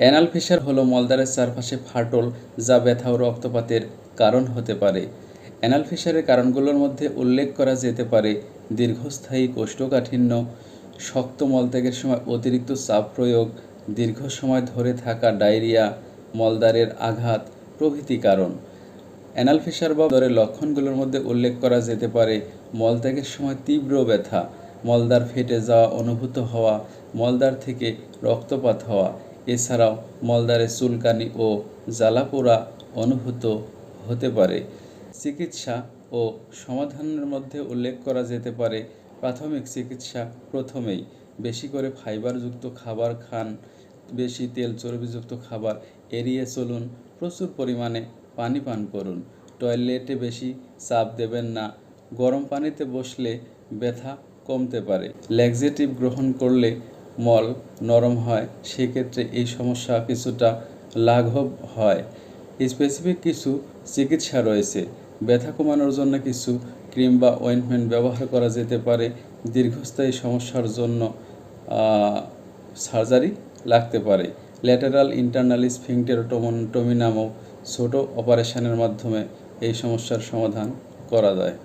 Anal Fischer হলো মলদ্বারের চারপাশে ফাটল যা ব্যথা ও রক্তপাতের কারণ হতে পারে। অ্যানাল ফিসারের কারণগুলোর মধ্যে উল্লেখ করা যেতে পারে দীর্ঘস্থায়ী কোষ্ঠকাঠিন্য, শক্ত মলত্যাগের সময় অতিরিক্ত চাপ প্রয়োগ, দীর্ঘ সময় ধরে থাকা ডায়রিয়া, মলদ্বারের আঘাত প্রভৃতি কারণ। অ্যানাল ফিসার বা দরের লক্ষণগুলোর মধ্যে উল্লেখ করা যেতে পারে মলত্যাগের সময় তীব্র ব্যথা, মলদ্বার ফেটে যাওয়া, অনুভূত হওয়া, মলদ্বার থেকে রক্তপাত হওয়া এছাড়াও মলদ্বারে চুলকানি ও জ্বালাপোড়া অনুভূত হতে পারে। চিকিৎসা ও সমাধানের মধ্যে উল্লেখ করা যেতে পারে, প্রাথমিক চিকিৎসা প্রথমেই। বেশি করে ফাইবারযুক্ত খাবার খান, বেশি তেল চর্বিযুক্ত খাবার এড়িয়ে চলুন, প্রচুর পরিমাণে পানি পান করুন। টয়লেটে বেশি চাপ দেবেন না, গরম পানিতে বসলে ব্যথা কমতে পারে। ল্যাক্সেটিভ গ্রহণ করলে মল নরম হয়, সেক্ষেত্রে এই সমস্যা কিছুটা লাঘব হয়। স্পেসিফিক কিছু চিকিৎসা রয়েছে। ব্যথা কমানোর জন্য কিছু ক্রিম বা অয়েন্টমেন্ট ব্যবহার করা যেতে পারে। দীর্ঘস্থায়ী সমস্যার জন্য সার্জারি লাগতে পারে। ল্যাটারাল ইন্টারনাল স্ফিংটেরোটমি নামক ছোট অপারেশনের মাধ্যমে এই সমস্যার সমাধান করা যায়।